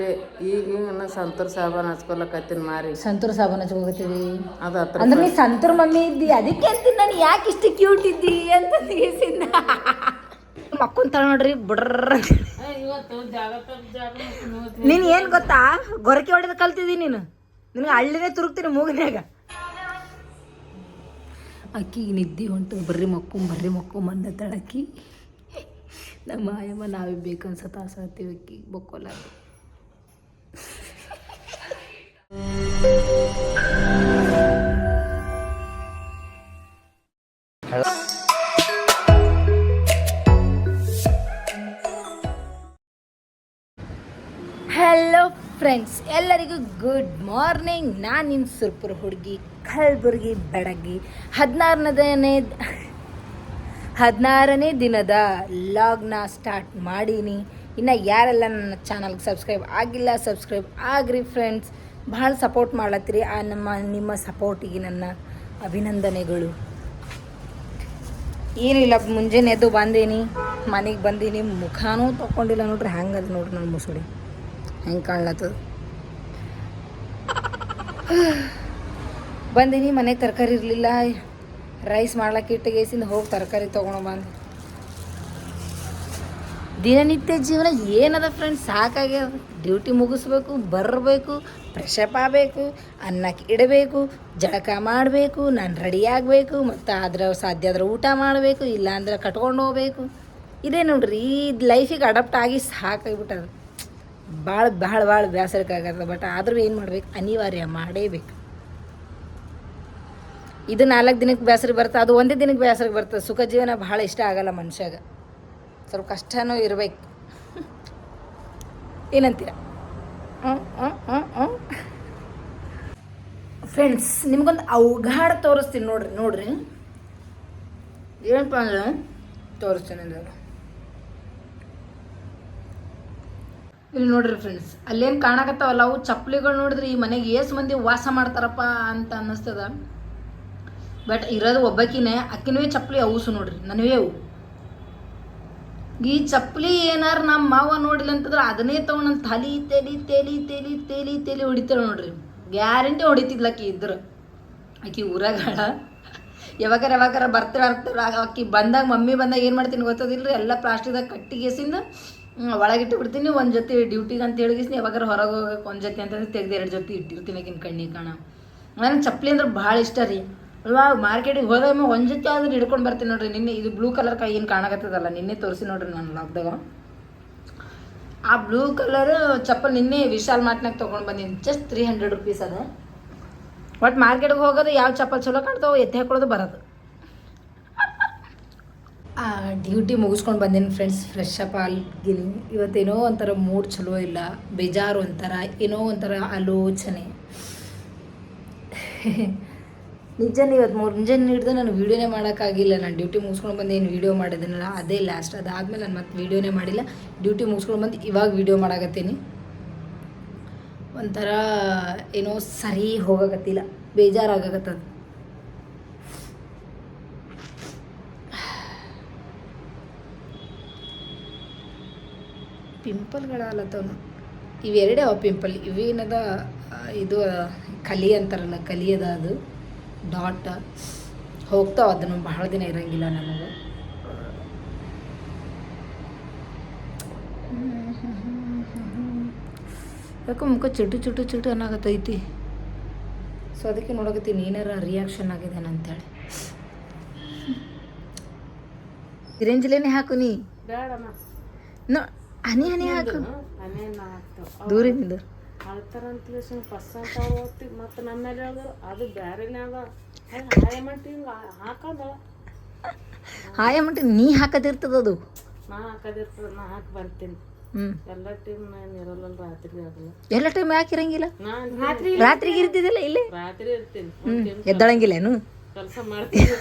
ಅಷ್ಟೇ ಈಗ ಸಂತೂರ್ ಸಾಬಾನ್ ಹಚ್ಕೊಳಕತ್ತೀನಿ ಮಾರಿ. ಸಂತೂರ್ ಸಾಬಾನ್ ಹಚ್ಕೋಗತ್ತೀವಿ ಅದು ಹತ್ರ ಅಂದ್ರೆ ನೀ ಸಂತೂರ್ ಮಮ್ಮಿ ಇದ್ದಿ ಅದಕ್ಕೆ ಅಂತೀನಿ ನಾನು ಯಾಕೆ ಇಷ್ಟು ಕ್ಯೂಟ್ ಇದ್ದಿ ಅಂತ ತಿಳಿಸಿದ್ದ ಮಕ್ಕೊಂತಾಳ ನೋಡ್ರಿ ಬುಡ್ರ ಇವತ್ತು ಜಾಗ ಜಾಗ ನೀನು ಏನು ಗೊತ್ತಾ? ಗೊರಕೆ ಹೊಡೆದು ಕಲ್ತಿದ್ದಿ ನೀನು. ನಿನಗೆ ಹಳ್ಳಿನೇ ತುರುಕ್ತೀನಿ ಮೂಗಿನ್ಯಾಗ. ಅಕ್ಕಿ ನಿದ್ದೆ ಹೊಂಟು ಬರ್ರಿ ಮಕ್ಕು ಬರ್ರಿ ಮಕ್ಕು ಮಂದ ತಳಕ್ಕಿ ನಮ್ಮ ಆಯಮ್ಮ ನಾವೇ ಬೇಕನ್ಸತ್ತ ಆಸತ್ತೀವಿ ಅಕ್ಕಿ ಬೊಕ್ಕೊಲ್ಲ ಹಲೋ ಫ್ರೆಂಡ್ಸ್ ಎಲ್ಲರಿಗೂ ಗುಡ್ ಮಾರ್ನಿಂಗ್ ನಾನು ನಿಮ್ಮ ಸುರ್ಪುರ ಹುಡುಗಿ ಕಲ್ಬುರ್ಗಿ ಬೆಡಗಿ. ಹದಿನಾರನೇ ಹದಿನಾರನೇ ದಿನದ ಲಾಗ್ನ ಸ್ಟಾರ್ಟ್ ಮಾಡೀನಿ. ಇನ್ನು ಯಾರೆಲ್ಲ ನನ್ನ ಚಾನಲ್ಗೆ ಸಬ್ಸ್ಕ್ರೈಬ್ ಆಗಿಲ್ಲ ಸಬ್ಸ್ಕ್ರೈಬ್ ಆಗ್ರಿ ಫ್ರೆಂಡ್ಸ್ ಭಾಳ ಸಪೋರ್ಟ್ ಮಾಡ್ಲತ್ತೀರಿ. ಆ ನಮ್ಮ, ನಿಮ್ಮ ಸಪೋರ್ಟಿಗೆ ನನ್ನ ಅಭಿನಂದನೆಗಳು. ಏನಿಲ್ಲ ಮುಂಜಾನೆ ಎದ್ದು ಬಂದೀನಿ, ಮನೆಗೆ ಬಂದೀನಿ, ಮುಖಾನೂ ತೊಗೊಂಡಿಲ್ಲ ನೋಡ್ರಿ. ಹಂಗದ ನೋಡ್ರಿ ನನ್ನ ಮುಸುಡಿ ಹೆಂಗೆ ಕಾಣ್ಲತ್ತದ ಬಂದೀನಿ, ಮನೆಗೆ ತರಕಾರಿ ಇರಲಿಲ್ಲ. ರೈಸ್ ಮಾಡ್ಲಕ್ಕೆ ಇಟ್ಟಿಗೆಸಿಂದ ಹೋಗಿ ತರಕಾರಿ ತೊಗೊಂಡು ಬಂದು. ದಿನನಿತ್ಯ ಜೀವನ ಏನದ ಫ್ರೆಂಡ್ಸ್ ಸಾಕಾಗ್ಯದ. ಡ್ಯೂಟಿ ಮುಗಿಸ್ಬೇಕು, ಬರಬೇಕು ಫ್ರೆಶಪ್ ಆಗಬೇಕು, ಅನ್ನಕ್ಕೆ ಇಡಬೇಕು, ಜಳಕ ಮಾಡಬೇಕು, ನಾನು ರೆಡಿ ಆಗಬೇಕು, ಮತ್ತು ಆದ್ರೆ ಸಾಧ್ಯ ಆದ್ರೆ ಊಟ ಮಾಡಬೇಕು, ಇಲ್ಲಾಂದ್ರೆ ಕಟ್ಕೊಂಡು ಹೋಗ್ಬೇಕು. ಇದೇ ನೋಡ್ರಿ, ಈ ಲೈಫಿಗೆ ಅಡಾಪ್ಟ್ ಆಗಿ ಸಾಕಾಗ್ಬಿಟ್ಟದ. ಭಾಳ ಭಾಳ ಭಾಳ ಬೇಸರಕ್ಕಾಗತ್ತೆ ಬಟ್ ಆದರೂ ಏನು ಮಾಡ್ಬೇಕು? ಅನಿವಾರ್ಯ ಮಾಡೇಬೇಕು. ಇದು ನಾಲ್ಕು ದಿನಕ್ಕೆ ಬೇಸರ ಬರ್ತದೆ ಅದು ಒಂದೇ ದಿನಕ್ಕೆ ಬೇಸರ ಬರ್ತದೆ ಸುಖ ಜೀವನ ಭಾಳ ಇಷ್ಟ ಆಗಲ್ಲ ಮನುಷ್ಯಾಗ. ಸ್ವಲ್ಪ ಕಷ್ಟನೂ ಇರಬೇಕು. ಏನಂತೀರ? ಫ್ರೆಂಡ್ಸ್ ನಿಮ್ಗೊಂದು ಅವಘಾಡ ತೋರಿಸ್ತೀನಿ ನೋಡ್ರಿ ನೋಡ್ರಿ. ಏನಪ್ಪ ಅಂದ್ರೆ? ತೋರಿಸ್ತೀನಿ ಅಂದ್ರೆ ಇಲ್ಲಿ ನೋಡ್ರಿ ಫ್ರೆಂಡ್ಸ್ ಅಲ್ಲೇನು ಕಾಣಕತ್ತಾವಲ್ಲ ಅವು ಚಪ್ಪಲಿಗಳು ನೋಡಿದ್ರೆ ಈ ಮನೆಗೆ ಏಸ್ ಮಂದಿ ವಾಸ ಮಾಡ್ತಾರಪ್ಪ ಅಂತ ಅನ್ನಿಸ್ತದ. ಬಟ್ ಇರೋದು ಒಬ್ಬಕಿನೇ ಅಕ್ಕಿನವೇ ಚಪ್ಪಲಿ ಅವುಸು ನೋಡ್ರಿ ನನವೇ ಅವು. ಈ ಚಪ್ಪಲಿ ಏನಾರ ನಮ್ಮ ಮಾವ ನೋಡಿಲ್ಲ ಅಂತಂದ್ರೆ ಅದನ್ನೇ ತಗೊಂಡು ತಲಿ, ತೆಲಿ ತೆಲಿ ತೆಲಿ, ತಲಿ ತಲಿ ಹೊಡಿತಾಳೆ ನೋಡ್ರಿ. ಗ್ಯಾರಂಟಿ ಹೊಡಿತಿದ್ಲಕ್ಕಿ ಇದ್ರ. ಆಕಿ ಊರಾಗಳ. ಯಾವಾಗಾರ ಯಾವಾಗಾರ ಬರ್ತಾರ ಬರ್ತಾರ ಆಕಿ ಬಂದಾಗ, ಮಮ್ಮಿ ಬಂದಾಗ ಏನು ಮಾಡ್ತೀನಿ ಗೊತ್ತದಿಲ್ರಿ? ಎಲ್ಲ ಪ್ಲಾಸ್ಟಿಕ್ದಾಗ ಕಟ್ಟಿಗೆಸಿಂದ ಒಳಗಿಟ್ಟು ಬಿಡ್ತೀನಿ. ಒಂದು ಜೊತೆ ಡ್ಯೂಟಿಗೆ ಅಂತ ಹೇಳಿಗಿಸ್ನಿ ಯಾವಾಗಾರ ಹೊರಗೆ ಹೋಗಕ್ಕೆ ಒಂದು ಜೊತೆ ಅಂತಂದ್ರೆ ತೆಗ್ದು ಎರಡು ಜೊತೆ ಇಟ್ಟಿರ್ತೀನಿ ಆಕಿನ ಕಣ್ಣಿಗೆ ಕಾಣ. ನನಗೆ ಚಪ್ಪಲಿ ಅಂದ್ರೆ ಭಾಳ ಇಷ್ಟ ರೀ. ಅಲ್ವಾ, ಮಾರ್ಕೆಟಿಗೆ ಹೋದಾಗ ಒಂದು ಜೊತೆ ಆದ್ರೆ ಹಿಡ್ಕೊಂಡು ಬರ್ತೀನಿ ನೋಡ್ರಿ. ನಿನ್ನೆ ಇದು ಬ್ಲೂ ಕಲರ್ ಕೈ ಏನು ಕಾಣಕತ್ತದಲ್ಲ, ನಿನ್ನೆ ತೋರಿಸಿ ನೋಡ್ರಿ ನಾನು ಲಾಕ್ದಾಗ ಆ ಬ್ಲೂ ಕಲರ್ ಚಪ್ಪಲ್ ನಿನ್ನೆ ವಿಶಾಲ್ ಮಾರ್ಟ್ನಾಗ ತೊಗೊಂಡು ಬಂದೀನಿ. ಜಸ್ಟ್ ತ್ರೀ ಹಂಡ್ರೆಡ್ ರುಪೀಸ್ ಅದ. ಬಟ್ ಮಾರ್ಕೆಟ್ಗೆ ಹೋಗೋದು ಯಾವ ಚಪ್ಪಲ್ ಚಲೋ ಕಾಣ್ತಾವೆ ಎತ್ತಿ ಹಾಕೊಳ್ಳೋದು ಬರೋದು. ಡ್ಯೂಟಿ ಮುಗಿಸ್ಕೊಂಡು ಬಂದೀನಿ ಫ್ರೆಂಡ್ಸ್ ಫ್ರೆಶ್ ಅಪ್ ಆಗಿನಿ ಇವತ್ತೇನೋ ಒಂಥರ ಮೂಡ್ ಚಲೋ ಇಲ್ಲ. ಬೇಜಾರು ಒಂಥರ, ಏನೋ ಒಂಥರ ಆಲೋಚನೆ. ನಿಜನೇ ಇವತ್ತು ಮೂರು ಮುಂಜಾನೆ ಹಿಡಿದು ನಾನು ವೀಡಿಯೋನೇ ಮಾಡೋಕ್ಕಾಗಿಲ್ಲ. ನಾನು ಡ್ಯೂಟಿ ಮುಗಿಸ್ಕೊಂಡು ಬಂದು ಏನು ವೀಡಿಯೋ ಮಾಡಿದ್ದೀನಲ್ಲ ಅದೇ ಲಾಸ್ಟ್ ಅದಾದಮೇಲೆ ನಾನು ಮತ್ತೆ ವೀಡಿಯೋನೇ ಮಾಡಿಲ್ಲ. ಡ್ಯೂಟಿ ಮುಗಿಸ್ಕೊಂಡು ಬಂದು ಇವಾಗ ವೀಡಿಯೋ ಮಾಡಾಕತ್ತೀನಿ. ಒಂಥರ ಏನೋ ಸರಿ ಹೋಗಕತ್ತಿಲ್ಲ, ಬೇಜಾರಾಗಕತ್ತದ. ಪಿಂಪಲ್ಗಳಲ್ಲತ್ತವನು ಇವೆರಡೇ ಅವ ಪಿಂಪಲ್, ಇವೇನದ ಇದು, ಕಲಿ ಅಂತಾರಲ್ಲ, ಕಲಿಯದ ಅದು. ಡಾಟ್. ಹೋಗ್ತಾವ ಅದನ್ನು ಬಹಳ ದಿನ ಇರಂಗಿಲ್ಲ ನಮಗೆ. ಯಾಕೋ ಮುಖ ಚುಟು ಚುಟು ಚುಟು ಅನ್ನಾಗತ್ತೈತಿ ಸೊ ಅದಕ್ಕೆ ನೋಡಕತ್ತೀನಿ ಏನಾರ ರಿಯಾಕ್ಷನ್ ಆಗಿದೆ ಅಂತೇಳಿ. ರೇಂಜ್ಲೇನೆ ಹಾಕು ನೀ. ಹನಿ ಹನಿ ಹಾಕು. ದೂರದಿಂದ ಅಳ್ತಾರಂತಲೇ ಸುಮ್ ಫಸ್ಟ್ ಅಂತ ಅವ್ರು ಓದ್ತೀವಿ ಮತ್ತು ನಮ್ಮ ಮೇಲೆ ಹೇಳಿದ್ರು ಅದು ಬ್ಯಾರೆನೇ ಅದ. ಹೆಂಗೆ ಹಾಯ ಮಟ್ಟಿ ಹಿಂಗೆ ಹಾಕದ? ಹಾಯ ಮಟ್ಟ ನೀ ಹಾಕದಿರ್ತದ ಅದು? ನಾ ಹಾಕೋದಿರ್ತದ ನಾ ಹಾಕಿ ಬರ್ತೀನಿ. ಎಲ್ಲ ಟೈಮ್ ನಾನು ಇರಲ್ಲ ರಾತ್ರಿ ಆಗಲ್ಲ ಎಲ್ಲ ಟೈಮ್ ಯಾಕೆ ಇರಂಗಿಲ್ಲ? ರಾತ್ರಿ ರಾತ್ರಿಗೆ ಇರ್ತಿದ್ದಿಲ್ಲ ಇಲ್ಲೇ? ರಾತ್ರಿ ಇರ್ತೀನಿ. ಹ್ಮ್ ಎದ್ದಳಂಗಿಲ್ಲೇನು ಕೆಲಸ ಮಾಡ್ತೀನಿ.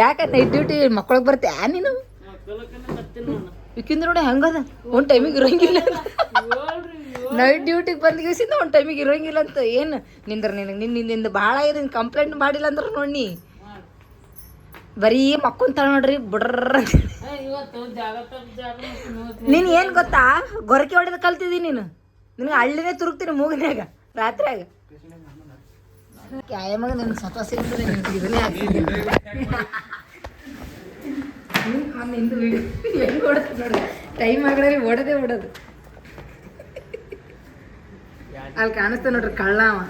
ಯಾಕೆ ನೈಟ್ ಡ್ಯೂಟಿ ಮಕ್ಕಳಿಗೆ ಬರ್ತೆ ಆ ನೀನು? ಮಕ್ಕಳಕ್ಕನ ಬರ್ತೀನಿ ನಾನು. ಈಕಿಂದ ನೋಡಿ ಹೆಂಗದ? ಒಂದು ಟೈಮಿಗೆ ಇರೋಂಗಿಲ್ಲ ನೈಟ್ ಡ್ಯೂಟಿಗೆ ಬಂದ ಗಿಸಿಂದ ಒಂದು ಟೈಮಿಗೆ ಇರೋಂಗಿಲ್ಲ ಅಂತ. ಏನು? ನಿಂದ್ರ ನಿನಗೆ ನಿನ್ನ ನಿಂದ ಭಾಳ ಇದೆ ಕಂಪ್ಲೇಂಟ್ ಮಾಡಿಲ್ಲ ಅಂದ್ರೆ ನೋಡಿ ಬರೀ ಮಕ್ಕೊಂತಾಳ ನೋಡ್ರಿ ಬುಡ್ರ ನಿನ್ ಏನು ಗೊತ್ತಾ? ಗೊರಕೆ ಹೊಡೆದ ಕಲ್ತಿದ್ದೀನಿ ನೀನು. ನಿನಗೆ ಹಳ್ಳಿನೇ ತುರುಕ್ತೀನಿ ಮೂಗಿನಾಗ ರಾತ್ರಿಯಾಗ. ಕ್ಯಾಯ ಮಗ ನಿನ್ನ ಸತ ಸಿಗ್ತದೆ ನಿನ್ಗೆ ಓಡುತ್ತೆ ನೋಡಿ. ಟೈಮ್ ಆಗಡೆ ಓಡೋದೇ ಓಡೋದು. ಅಲ್ಲಿ ಕಾಣಿಸ್ತಾ ನೋಡ್ರಿ ಕಳ್ಳ ಅವ.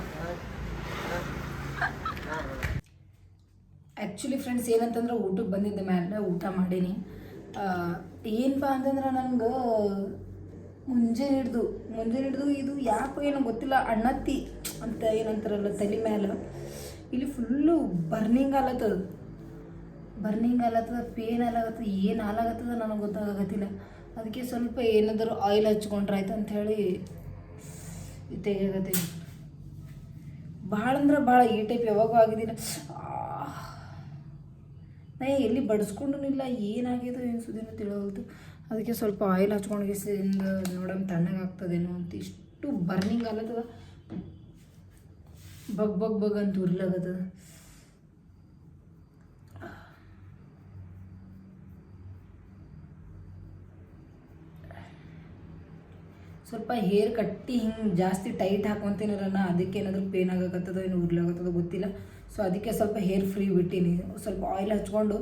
ಆ್ಯಕ್ಚುಲಿ ಫ್ರೆಂಡ್ಸ್ ಏನಂತಂದ್ರೆ ಊಟಕ್ಕೆ ಬಂದಿದ್ದೆ ಮೇಲೆ ಊಟ ಮಾಡೀನಿ. ಏನಪ್ಪ ಅಂತಂದ್ರೆ ನನಗೆ ಮುಂಜಾನೆ ಹಿಡ್ದು ಮುಂಜಾನೆ ಹಿಡ್ದು ಇದು ಯಾಕೋ ಏನೋ ಗೊತ್ತಿಲ್ಲ, ಅಣ್ಣತ್ತಿ ಅಂತ ಏನಂತಾರಲ್ಲ ತಲೆ ಮೇಲೆ ಇಲ್ಲಿ ಫುಲ್ಲು ಬರ್ನಿಂಗ್ ಆಲತ್ತದ. ಬರ್ನಿಂಗ್ ಆಲತ್ತದ ಪೇನ್ ಆಲಾಗತ್ತದ ಏನು ಆಲಾಗತ್ತದ ನನಗೆ ಗೊತ್ತಾಗತ್ತಿಲ್ಲ ಅದಕ್ಕೆ ಸ್ವಲ್ಪ ಏನಾದರೂ ಆಯಿಲ್ ಹಚ್ಕೊಂಡ್ರೆ ಆಯ್ತು ಅಂಥೇಳಿ ತೆಗೆಯಕತ್ತೆ ಭಾಳ ಅಂದ್ರೆ ಭಾಳ ಈ ಟೈಪ್ ಯಾವಾಗೂ ಆಗಿದ್ದಿಲ್ಲ ನಾ ಎಲ್ಲಿ ಬಡಿಸ್ಕೊಂಡು ಇಲ್ಲ ಏನಾಗಿದೋ ಏನು ಸುದ್ದಿನೂ ತಿಳೋದು ಅದಕ್ಕೆ ಸ್ವಲ್ಪ ಆಯಿಲ್ ಹಚ್ಕೊಂಡು ನೋಡಮ್ ತಣ್ಣಗೆ ಆಗ್ತದೇನೋ ಅಂತ ಇಷ್ಟು ಬರ್ನಿಂಗ್ ಆಗತ್ತದ ಬಗ್ ಬಗ್ ಬಗ್ ಅಂತ ಉರ್ಲಾಗತ್ತದ. ಸ್ವಲ್ಪ ಹೇರ್ ಕಟ್ಟಿ ಹಿಂಗೆ ಜಾಸ್ತಿ ಟೈಟ್ ಹಾಕೊಂತೀನಲ್ಲ ಅದಕ್ಕೆ ಏನಾದರೂ ಪೇನ್ ಆಗಕತ್ತದ ಏನು ಉರ್ಲಾಗತ್ತದೋ ಗೊತ್ತಿಲ್ಲ. ಸೊ ಅದಕ್ಕೆ ಸ್ವಲ್ಪ ಹೇರ್ ಫ್ರೀ ಬಿಟ್ಟೀನಿ. ಸ್ವಲ್ಪ ಆಯಿಲ್ ಹಚ್ಕೊಂಡು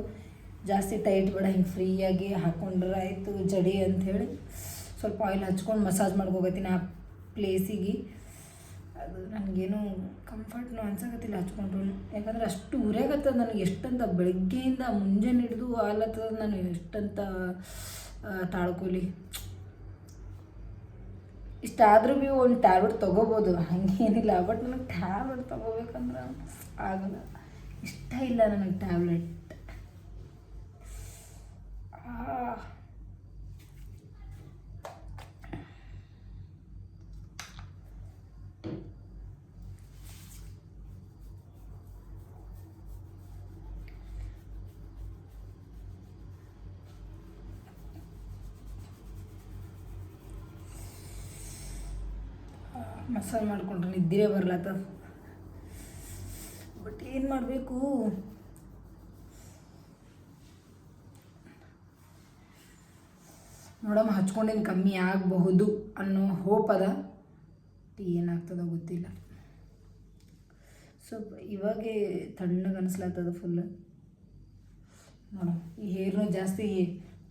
ಜಾಸ್ತಿ ಟೈಟ್ ಬೇಡ ಹಿಂಗೆ ಫ್ರೀಯಾಗಿ ಹಾಕೊಂಡ್ರೆ ಆಯಿತು ಜಡಿ ಅಂಥೇಳಿ ಸ್ವಲ್ಪ ಆಯಿಲ್ ಹಚ್ಕೊಂಡು ಮಸಾಜ್ ಮಾಡ್ಕೋಗತ್ತೀನಿ ಆ ಪ್ಲೇಸಿಗೆ ಅದು ನನಗೇನು ಕಂಫರ್ಟ್ನು ಅನ್ಸಕತ್ತಿಲ್ಲ ಹಚ್ಕೊಂಡ್ರು ಯಾಕಂದ್ರೆ ಅಷ್ಟು ಉರಿಯಾಗತ್ತದ ನನಗೆ ಎಷ್ಟಂತ ಬೆಳಗ್ಗೆಯಿಂದ ಮುಂಜಾನೆ ಹಿಡಿದು ಆಲತ್ತದ ನಾನು ಎಷ್ಟಂತ ಆ, ತಾಳ್ಕೊಲಿ ಇಷ್ಟಾದರೂ ಭೀ ಒಂದು ಟ್ಯಾಬ್ಲೆಟ್ ತೊಗೋಬೋದು. ಹಂಗೇನಿಲ್ಲ. ಬಟ್ ನನಗೆ ಟ್ಯಾಬ್ಲೆಟ್ ತೊಗೋಬೇಕಂದ್ರೆ ಆಗಲ್ಲ. ಇಷ್ಟ ಇಲ್ಲ ನನಗೆ ಟ್ಯಾಬ್ಲೆಟ್. ಮಸಾಜ್ ಮಾಡ್ಕೊಂಡ್ರೆ ನಿದ್ದೆ ಬರ್ಲತ್ತದ ಬಟ್ ಏನು ಮಾಡಬೇಕು? ನೋಡಮ್ಮ, ಹಚ್ಕೊಂಡೇನು ಕಮ್ಮಿ ಆಗಬಹುದು ಅನ್ನೋ ಹೋಪ್ ಅದ. ಏನಾಗ್ತದ ಗೊತ್ತಿಲ್ಲ. ಸ್ವಲ್ಪ ಇವಾಗೇ ತಣ್ಣಗೆ ಅನಿಸ್ಲತ್ತದ ಫುಲ್ ನೋಡಮ್ಮ ಈ ಹೇರ್ನು ಜಾಸ್ತಿ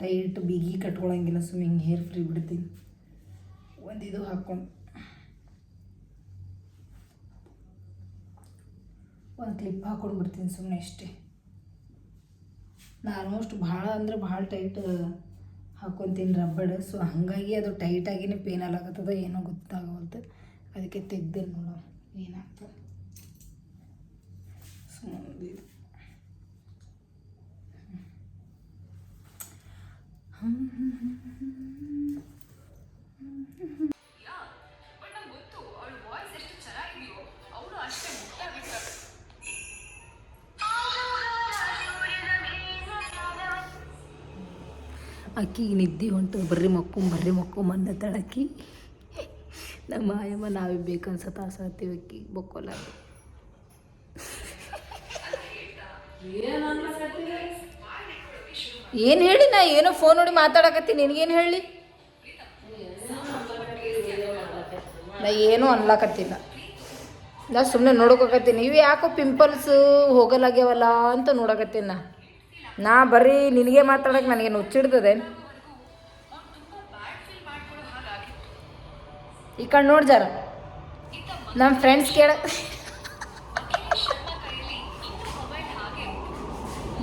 ಟೈಟ್ ಬಿಗಿ ಕಟ್ಕೊಳಂಗಿಲ್ಲ. ಸುಮ್ಮನೆ ಹಿಂಗೆ ಹೇರ್ ಫ್ರೀ ಬಿಡ್ತೀನಿ. ಒಂದು ಇದು ಹಾಕ್ಕೊಂಡು. ಒಂದು ಕ್ಲಿಪ್ ಹಾಕೊಂಡು ಬಿಡ್ತೀನಿ ಸುಮ್ಮನೆ ಅಷ್ಟೇ. ನಾನು ಆಲ್ಮೋಸ್ಟ್ ಭಾಳ ಅಂದ್ರೆ ಭಾಳ ಟೈಟ್ ಹಾಕ್ಕೊತೀನಿ ರಬ್ಬಡ್ ಸೊ ಹಾಗಾಗಿ ಅದು ಟೈಟಾಗಿನೇ ಪೇನ್ ಆಗತ್ತದ ಏನೋ ಗೊತ್ತಾಗವಲ್ದು. ಅದಕ್ಕೆ ತೆಗ್ದೆ ನೋಡೋ, ಏನಾಗ್ತದೆ. ಸುಮ್ಮನೆ ಅಕ್ಕಿಗೆ ನಿದ್ದೆ ಹೊಂಟು, ಬರ್ರಿ ಮಕ್ಕು, ಬರ್ರಿ ಮಕ್ಕೊಂಬಂದ ತಳಕಿ. ನಮ್ಮ ಆಯಮ್ಮ ನಾವೇ ಬೇಕನ್ಸತ್ತ ಆಸತ್ತೀವಿ ಅಕ್ಕಿ ಬಕ್ಕೊಲ್ಲ ಏನು ಹೇಳಿ ನಾ? ಏನೋ ಫೋನ್ ನೋಡಿ ಮಾತಾಡಕತ್ತೀನಿ. ನಿನಗೇನು ಹೇಳಿ? ನಾ ಏನೂ ಅನ್ಲಾಕತ್ತಿಲ್ಲ. ನಾ ಸುಮ್ಮನೆ ನೋಡೋಕತ್ತೀನಿ ಇವು ಯಾಕೋ ಪಿಂಪಲ್ಸ್ ಹೋಗಲಾಗ್ಯಾವಲ್ಲ ಅಂತ ನೋಡಕತ್ತೀನಿ ನಾ. ನಾ ಬರೀ ನಿನಗೆ ಮಾತಾಡೋಕೆ ನನಗೆ ಹುಚ್ಚಿಡ್ತದೆ ಈ ಕಡೆ ನೋಡಿ ಜರ. ನಮ್ಮ ಫ್ರೆಂಡ್ಸ್ ಕೇಳ.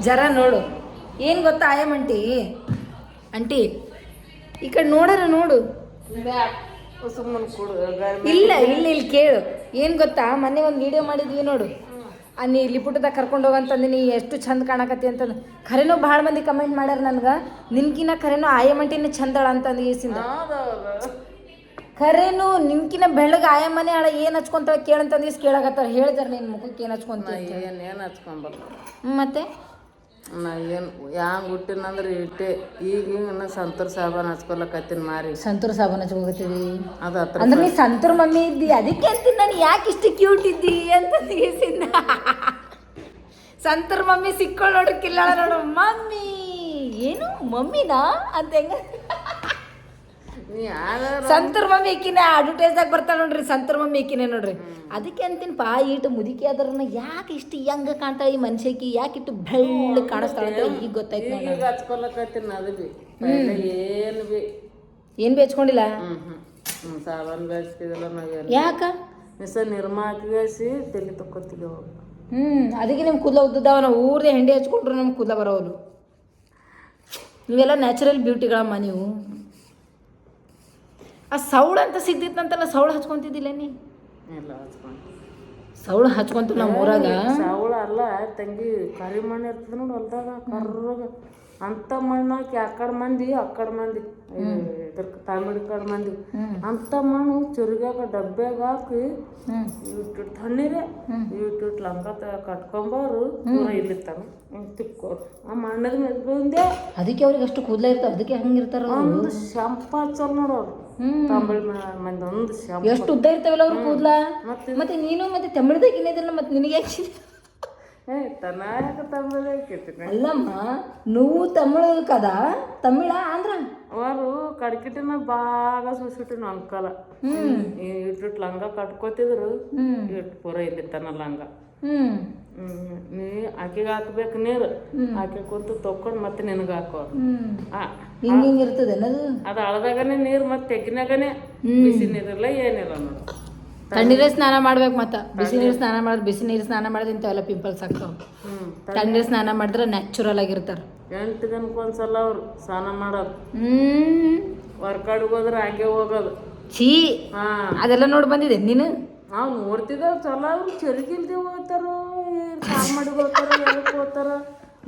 ಜರ ನೋಡು. ಏನು ಗೊತ್ತಾ ಆಯಮ್ ಅಂಟಿ ಅಂಟಿ ಈ ಕಡೆ ನೋಡರ ನೋಡು. ಇಲ್ಲ ಇಲ್ಲ ಇಲ್ಲಿ ಕೇಳು. ಏನು ಗೊತ್ತಾ? ಮೊನ್ನೆ ಒಂದು ವಿಡಿಯೋ ಮಾಡಿದ್ವಿ ನೋಡು. ನೀ ಲಿಪುಟದಾಗ ಕರ್ಕೊಂಡು ಹೋಗಂತಂದು ನೀ ಎಷ್ಟು ಚಂದ ಕಾಣಕತ್ತಿ ಅಂತಂದು. ಖರೇನೂ ಭಾಳ ಮಂದಿ ಕಮೆಂಟ್ ಮಾಡ್ಯಾರ ನನ್ಗೆ. ನಿನ್ಕಿನ ಖರೇನು ಆಯಮಂಟಿನ ಚಂದಳ ಅಂತಂದು ಈಸಿಂದ ಖರೇನು ನಿನ್ಕಿನ ಬೆಳ್ಳಗೆ ಆಯಮನೆ ಆಳ ಏನು ಹಚ್ಕೊಂತಾಳ ಕೇಳಂತಂದು ಈಸ್ ಕೇಳಾಕತ್ತಾರ ಹೇಳ್ತಾರ ನಿನ್ನ ಮುಖಕ್ಕೆ ಏನು ಹಚ್ಕೊಂತ ಏನು ಮತ್ತೆ? ನಾ ಏನು ಯಾಂಗ್ ಹುಟ್ಟಿನಂದ್ರೆ ಇಟ್ಟೆ. ಈಗ ಇನ್ನು ನಾ ಸಂತೂರ್ ಸಾಬಾನ್ ಹಚ್ಕೊಲಕತ್ತೀನಿ ಮಾರಿ. ಸಂತೂರ್ ಸಾಬೂನ್ ಹಚ್ಕೋಗತ್ತೀವಿ ಅದು ಹತ್ರ ಅಂದ್ರೆ ನೀ ಸಂತೂರ್ ಮಮ್ಮಿ ಇದ್ದಿ ಅದಕ್ಕೆ ಅಂತೀನಿ ನಾನು ಯಾಕೆ ಇಷ್ಟು ಕ್ಯೂಟ್ ಇದ್ದಿ ಅಂತ ತಿಳಿಸಿದ್ದ ಸಂತೂರ್ ಮಮ್ಮಿ ಸಿಕ್ಕೊಳ್ಳೋಡಕ್ಕಿಲ್ಲ ನೋಡು. ಮಮ್ಮಿ ಏನು ಮಮ್ಮಿನಾ? ಅಂತ ಹೆಂಗ ಸಂತರ ಮಮ್ಮಿ ಇಕ್ಕಿನ ಅಡ್ವರ್ಟೈಸ್ದಾಗ ಬರ್ತಾಳ ನೋಡ್ರಿ ಸಂತರ ಮಮ್ಮಿ ಇಕ್ಕಿನೇ ನೋಡ್ರಿ. ಅದಕ್ಕೆ ಅಂತೀನಿ ಪಾ ಇಟ್ಟು ಮುದುಕಿ ಅದ್ರನ್ನ ಯಾಕೆ ಇಷ್ಟು ಹೆಂಗ ಕಾಣ್ತಾ ಈ ಮನ್ಷಕಿ ಯಾಕೆ ಇಟ್ಟು ಬೆಳ್ಳ ಕಾಣಿಸ್ತಾ ಅಂತ ಈಗ ಗೊತ್ತಾಯ್ತು ಈಗ ಹಚ್ಕೊಳಕತ್ತೀನಿ ಅದು ಬಿ. ಏನು ಬಿ. ಏನು ಬೇಚ್ಕೊಂಡಿಲ್ಲ ಸಾಬಾನ್ ಯಾಕ? ಮಿಸ ನಿರ್ಮ ಹಾಕಿಸಿ ತಲೆ ತಕ್ಕೊತಿದ್ದೆವು ಹ್ಞೂ ಅದಕ್ಕೆ ನಿಮ್ಮ ಕೂದಲ ಉದ್ದಾವ ನಾವು ಊರ್ದೆ ಹೆಂಡಿ ಹಚ್ಕೊಂಡ್ರು ನಮ್ಮ ಕೂದಲ ಬರೋದು ನೀವೆಲ್ಲ ನ್ಯಾಚುರಲ್ ಬ್ಯೂಟಿಗಳಮ್ಮ ನೀವು. ಆ ಸೌಳು ಅಂತ ಸಿಗ್ತಿತ್ತಂತಲ್ಲ ಸೌಳು ಹಚ್ಕೊಂತಿದ್ದಿಲ್ಲ ನೀ? ಎಲ್ಲ ಹಚ್ಕೊಂಡು ಸೌಳು ಹಚ್ಕೊಂತ ನಮ್ಮ ಊರಾಗ? ಸೌಳ ಅಲ್ಲ ತಂಗಿ ಕರಿ ಮಣ್ಣು ಇರ್ತದ ನೋಡಿ ಹೊಲ್ದಾಗ ಕರ್ರಗ. ಅಂತ ಮಣ್ಣು ಹಾಕಿ ಆ ಕಡೆ ಮಂದಿ. ಆ ಕಡೆ ಮಂದಿ ಇದ್ರ ತಾಮಿಡಿ ಕಡೆ ಮಂದಿ. ಅಂತ ಮಣ್ಣು ಚುರಿಗಾಗ ಡಬ್ಬ್ಯಾಗ ಹಾಕಿ ಇವಿಟ್ಟು ತಣ್ಣೀರೇ ಇಟ್ಟು ಲಂಗ ಕಟ್ಕೊಂಬಾರು ಇಲ್ಲಿ ತಿಕ್ಕೋರು. ಆ ಮಣ್ಣದ ಮೇಲೆ ಅದಕ್ಕೆ ಅವ್ರಿಗೆ ಅಷ್ಟು ಕೂದಲ ಇರ್ತಾವ ಅದಕ್ಕೆ ಹಂಗಿರ್ತಾರ ಒಂದು ಶಾಂಪ ಹಚ್ಚಲ್ ನೋಡೋರು ಹ್ಮ್. ತಾಂಬಳಿ ಮಂದಿ ಒಂದು ಎಷ್ಟು ಉದ್ದ ಇರ್ತಾವಲ್ಲ ಅವ್ರ ಕೂದಲ? ಮತ್ತೆ ನೀನು ಮತ್ತೆ ತಮಿಳ್ದಾಗ ಇನ್ನದಿಲ್ಲ ಮತ್ತೆ ನಿನಗೆ ಯಾಕೆ ಹೇ ತನಾಕ ತಾಂಬಳಿ ಹಾಕೈತಿ ಅಲ್ಲಮ್ಮ ನೀವು ತಮಿಳು ಕದ ತಮಿಳ ಆಂಧ್ರ? ಅವರು ಕಡ್ಕಿಟಿನ ಬಾಗ ಸುಸಿಟ್ಟಿನ ಅಂಕಲ. ಇಟ್ಟು ಲಂಗ ಕಟ್ಕೋತಿದ್ರು. ಹ್ಮ್. ಇಟ್ಟು ಪೂರ ಇಲ್ಲಿತ್ತಾನ ಲಂಗ. ನೀ ಆಕೆಗೆ ಹಾಕ್ಬೇಕು ನೀರು. ಆಕೆ ಕುಂತು ತೊಕೊಂಡು ಮತ್ತೆ ನಿನಗೆ ಹಾಕೋ ಹ್ಮ್. ಆ ಹಿಂಗ ಹಿಂಗ ಇರ್ತದೆ ಅದು? ಅಳದಾಗನೆ ನೀರು ಮತ್ತೆ ತೆಗಿನಾಗನೆ ಬಿಸಿ ನೀರಿಲ್ಲ ಏನಿಲ್ಲ ನೋಡು. ತಣ್ಣೀರೇ ಸ್ನಾನ ಮಾಡ್ಬೇಕು ಮತ್ತ. ಬಿಸಿ ನೀರು ಸ್ನಾನ ಮಾಡಿದ್ರೆ ಬಿಸಿ ನೀರು ಸ್ನಾನ ಮಾಡಿದ್ರೆ ಇಂಥವೆಲ್ಲ ಪಿಂಪಲ್ಸ್ ಆಗ್ತಾವ. ಹ್ಮ್ ತಣ್ಣೀರು. ಸ್ನಾನ ಮಾಡಿದ್ರೆ ನ್ಯಾಚುರಲ್ ಆಗಿರ್ತಾರೆ. ಎಂಟು ದಿನಕ್ಕೆ ಒಂದ್ಸಲ ಅವ್ರು ಸ್ನಾನ ಮಾಡೋದು. ಹ್ಮ್. ವರ್ಕಾಡ್ಗೆ ಹೋದ್ರೆ ಹಾಗೆ ಹೋಗೋದು. ಛೀ. ಹಾ. ಅದೆಲ್ಲ ನೋಡಿ ಬಂದಿದೆ ನೀನು? ನಾವು ನೋಡ್ತಿದ್ದೇವೆ ಚಲೋ ಅವ್ರು ಚರಿಗಿಲ್ದಿ ಹೋಗ್ತಾರೋ ಕಾಲ್ ಮಾಡಿ ಹೋಗ್ತಾರ ಎದಕ್ಕೆ ಹೋಗ್ತಾರ.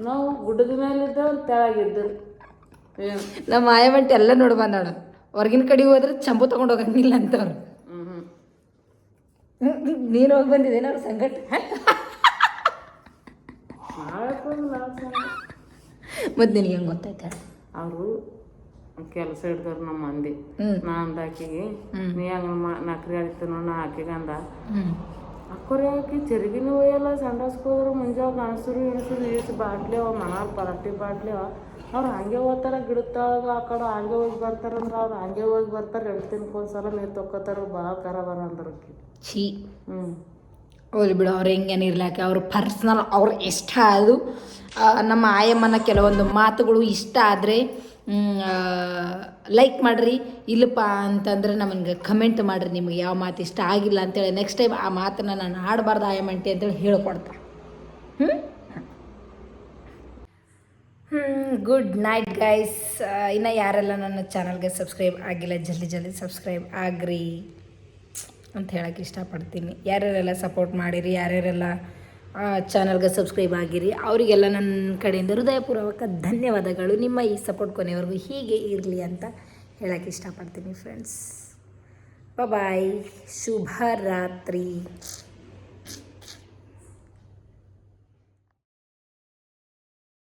ನಾವು ಗುಡ್ಡದ ಮೇಲೆ ತೆಳಗಿದ್ದೇವೆ ಏನು ನಮ್ಮ ಆಯಮಂಟಿ ಎಲ್ಲ ನೋಡಿ ಬಂದಾಳ. ಹೊರಗಿನ ಕಡೆ ಹೋದ್ರೆ ಚಂಬು ತಗೊಂಡು ಹೋಗಂಗಿಲ್ಲ ಅಂತವ್ರು. ನೀನು ಹೋಗಿ ಬಂದಿದ್ದೇನ ಅವ್ರ ಸಂಗಟ ಮತ್ತೆ ನಿನಗೆ ಹೆಂಗೆ ಗೊತ್ತಾಯ್ತಾ? ಅವರು ಕೆಲಸ ಹಿಡ್ದವ್ರು ನಮ್ಮ ಮಂದಿ. ನಾ ಅಂದ ಆಕಿಗೆ ನೀ ಹಂಗ ನಕ್ರಿ ಆಡಿತ್ತು ನಾ ಆಕಿಗೆ ಅಂದ. ಅಕ್ಕರೆ ಆಕಿ ಚರಿಗಿನ ಒಯ್ಯಲ್ಲ ಸಂಡಾಸ್ಕೋದ್ರ ಮುಂಜಾನೆ ಗಣಸರು ಇಳಿಸಿದ್ರು ಇಳಿಸಿ ಬಾಟ್ಲಿ ಅವ ಮನಾಲ್ ಪರಾಟಿ ಬಾಟ್ಲಿ ಅವ. ಅವ್ರು ಹಂಗೆ ಹೋಗ್ತಾರ ಗಿಡದ ತಳಗ ಆ ಕಡೆ ಹಂಗೆ ಹೋಗಿ ಬರ್ತಾರಂದ್ರೆ ಅವ್ರು ಹಂಗೆ ಹೋಗಿ ಬರ್ತಾರೆ ಎರಡು ದಿನಕ್ಕೆ ಒಂದ್ಸಲ ನೀರು ತೊಕ್ಕೋತಾರ ಭಾಳ ಖರಾಬರ ಅಂದ್ರ ಛೀ. ಹ್ಞೂ ಹೋಗ್ಲಿ ಬಿಡು ಅವ್ರು ಹೆಂಗೇನು ನೀರ್ಲಾಕೆ ಅವ್ರ ಪರ್ಸ್ನಲ್ ಅವ್ರ ಇಷ್ಟ ಅದು. ನಮ್ಮ ಆಯಮ್ಮನ ಕೆಲವೊಂದು ಮಾತುಗಳು ಇಷ್ಟ ಆದರೆ ಲೈಕ್ ಮಾಡಿರಿ. ಇಲ್ಲಪ್ಪ ಅಂತಂದ್ರೆ ನಮಗೆ ಕಮೆಂಟ್ ಮಾಡಿರಿ ನಿಮಗೆ ಯಾವ ಮಾತು ಇಷ್ಟ ಆಗಿಲ್ಲ ಅಂತೇಳಿ. ನೆಕ್ಸ್ಟ್ ಟೈಮ್ ಆ ಮಾತನ್ನು ನಾನು ಆಡಬಾರ್ದು ಮಂಟಿ ಅಂತೇಳಿ ಹೇಳ್ಕೊಡ್ತಾ. ಹ್ಞೂ ಗುಡ್ ನೈಟ್ ಗೈಸ್ ಇನ್ನು ಯಾರೆಲ್ಲ ನನ್ನ ಚಾನಲ್ಗೆ ಸಬ್ಸ್ಕ್ರೈಬ್ ಆಗಿಲ್ಲ, ಜಲ್ದಿ ಜಲ್ದಿ ಸಬ್ಸ್ಕ್ರೈಬ್ ಆಗ್ರಿ ಅಂತ ಹೇಳಕ್ಕೆ ಇಷ್ಟಪಡ್ತೀನಿ. ಯಾರ್ಯಾರೆಲ್ಲ ಸಪೋರ್ಟ್ ಮಾಡಿರಿ, ಯಾರ್ಯಾರೆಲ್ಲ ಚಾನಲ್ಗೆ ಸಬ್ಸ್ಕ್ರೈಬ್ ಆಗಿರಿ. ಅವರಿಗೆಲ್ಲ ನನ್ನ ಕಡೆಯಿಂದ ಹೃದಯಪೂರ್ವಕ ಧನ್ಯವಾದಗಳು. ನಿಮ್ಮ ಈ ಸಪೋರ್ಟ್ ಕೊನೆವರೆಗೂ ಹೀಗೆ ಇರಲಿ ಅಂತ ಹೇಳಕ್ಕೆ ಇಷ್ಟಪಡ್ತೀನಿ ಫ್ರೆಂಡ್ಸ್ ಬಾಯ್ ಶುಭ ರಾತ್ರಿ.